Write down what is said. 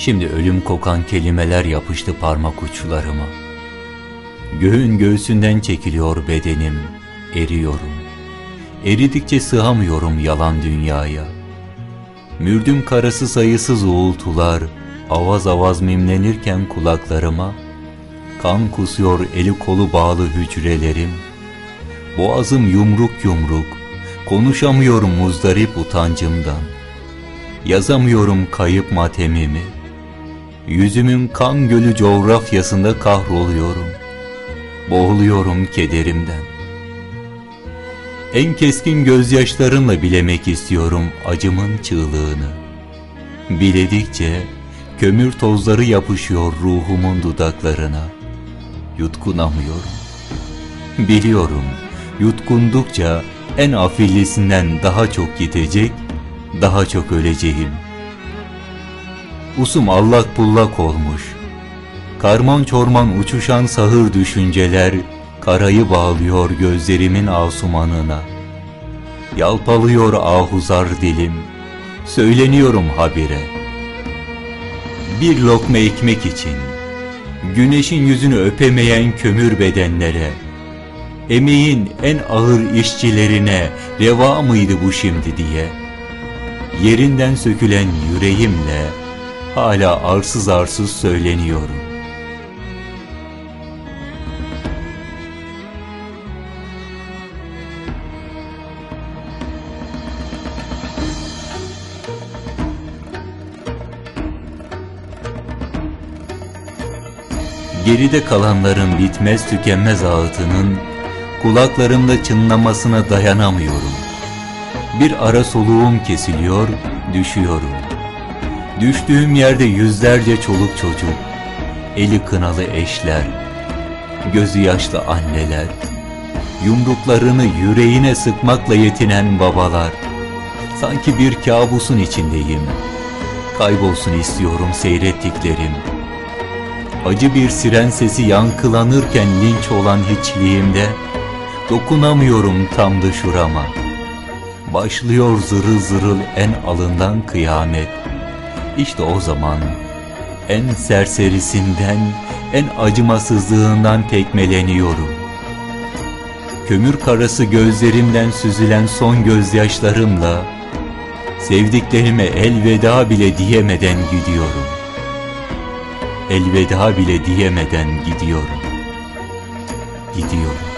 Şimdi ölüm kokan kelimeler yapıştı parmak uçlarıma. Göğün göğsünden çekiliyor bedenim, eriyorum. Eridikçe sığamıyorum yalan dünyaya. Mürdüm karası sayısız uğultular, avaz avaz mimlenirken kulaklarıma, kan kusuyor eli kolu bağlı hücrelerim. Boğazım yumruk yumruk, konuşamıyorum muzdarip utancımdan. Yazamıyorum kayıp matemimi. Yüzümün kan gölü coğrafyasında kahroluyorum. Boğuluyorum kederimden. En keskin gözyaşlarımla bilemek istiyorum acımın çığlığını. Biledikçe kömür tozları yapışıyor ruhumun dudaklarına. Yutkunamıyorum. Biliyorum, yutkundukça en afillisinden daha çok gidecek, daha çok öleceğim. Usum allak bullak olmuş. Karman çorman uçuşan sahır düşünceler karayı bağlıyor gözlerimin asumanına. Yalpalıyor ahuzar dilim, söyleniyorum habire. Bir lokma ekmek için, güneşin yüzünü öpemeyen kömür bedenlere, emeğin en ağır işçilerine reva mıydı bu şimdi diye, yerinden sökülen yüreğimle hala arsız arsız söyleniyorum. Geride kalanların bitmez tükenmez ağıtının kulaklarımda çınlamasına dayanamıyorum. Bir ara soluğum kesiliyor, düşüyorum. Düştüğüm yerde yüzlerce çoluk çocuk, eli kınalı eşler, gözü yaşlı anneler, yumruklarını yüreğine sıkmakla yetinen babalar. Sanki bir kabusun içindeyim. Kaybolsun istiyorum seyrettiklerim. Acı bir siren sesi yankılanırken linç olan hiçliğimde dokunamıyorum tam da şurama. Başlıyor zırıl zırıl en alından kıyamet. İşte o zaman en serserisinden, en acımasızlığından tekmeleniyorum. Kömür karası gözlerimden süzülen son gözyaşlarımla sevdiklerime elveda bile diyemeden gidiyorum. Elveda bile diyemeden gidiyorum. Gidiyorum.